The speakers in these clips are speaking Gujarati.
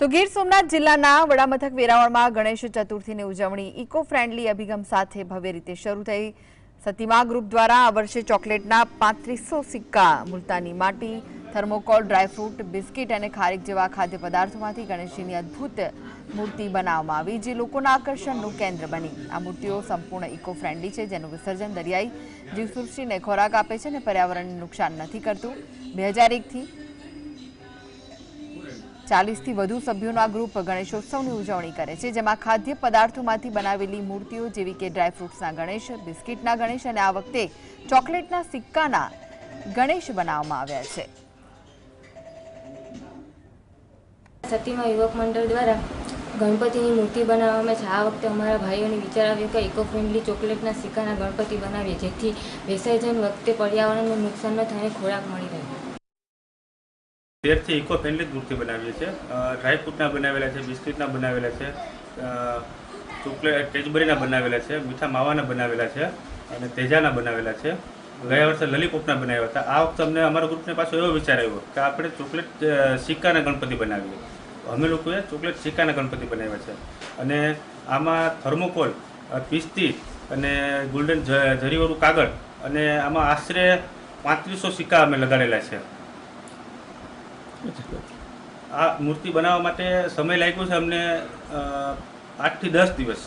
તો ગીર સોમનાથ જિલ્લાના વડામથક વેરાવળમાં ગણેશ ચતુર્થીની ઉજવણી ઇકો ફ્રેન્ડલી અભિગમ સાથે ભવ્ય રીતે શરૂ થઈ. સતીમા ગ્રુપ દ્વારા આ વર્ષે ચોકલેટના પાંત્રીસો સિક્કા, મુલતાની માટી, થર્મોકોલ, ડ્રાયફ્રૂટ, બિસ્કિટ અને ખારીક જેવા ખાદ્ય પદાર્થોમાંથી ગણેશજીની અદ્ભુત મૂર્તિ બનાવવામાં આવી, જે લોકોના આકર્ષણનું કેન્દ્ર બની. આ મૂર્તિઓ સંપૂર્ણ ઇકો ફ્રેન્ડલી છે, જેનું વિસર્જન દરિયાઈ જીવસૃષ્ટિને ખોરાક આપે છે અને પર્યાવરણને નુકસાન નથી કરતું. બે હજાર એકથી ચાલીસથી વધુ સભ્યોનો આ ગ્રુપ ગણેશોત્સવની ઉજવણી કરે છે, જેમાં ખાદ્ય પદાર્થોમાંથી બનાવેલી મૂર્તિઓ જેવી કે ડ્રાયફ્રૂટ્સના ગણેશ, બિસ્કિટના ગણેશ અને આ વખતે ચોકલેટના સિક્કાના ગણેશ બનાવવામાં આવ્યા છે. સતીમાં યુવક મંડળ દ્વારા ગણપતિની મૂર્તિ બનાવવામાં છે. આ વખતે અમારા ભાઈઓને વિચાર આવ્યો કે ઇકો ફ્રેન્ડલી ચોકલેટના સિક્કાના ગણપતિ બનાવીએ, જેથી વિસર્જન વખતે પર્યાવરણને નુકસાન ન થાય ખોરાક મળી રહે. તેરથી ઇકો ફ્રેન્ડલી જ મૂર્તિ બનાવીએ છીએ. ડ્રાયફ્રૂટના બનાવેલા છે બિસ્કિટના બનાવેલા છે ચોકલેટ કેડબરીના બનાવેલા છે, મીઠા માવાના બનાવેલા છે અને તેજાના બનાવેલા છે. ગયા વર્ષે લલીપોપના બનાવ્યા હતા. આ વખતે અમને અમારા ગ્રુપને પાછો એવો વિચાર આવ્યો કે આપણે ચોકલેટ સિક્કાના ગણપતિ બનાવીએ. અમે લોકોએ ચોકલેટ સિક્કાના ગણપતિ બનાવ્યા છે. અને આમાં થર્મોકોલ પિસ્તી અને ગોલ્ડન જરીવાળું કાગળ અને આમાં આશરે પાંત્રીસો સિક્કા અમે લગાડેલા છે. આ મૂર્તિ બનાવવા માટે સમય લાગ્યો છે અમને આઠથી દસ દિવસ.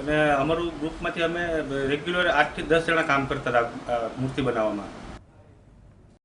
અને અમારું ગ્રુપમાંથી અમે રેગ્યુલર આઠથી દસ જણા કામ કરતા હતા મૂર્તિ બનાવવામાં.